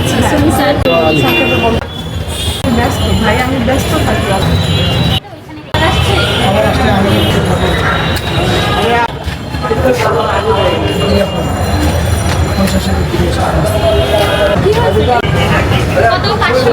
আচ্ছা সুমি স্যার ব্যস্ত ভাই আমি ব্যস্ত থাকি আসছে কত পাঁচশো?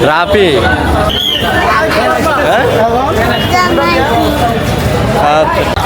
Rapi, rapi.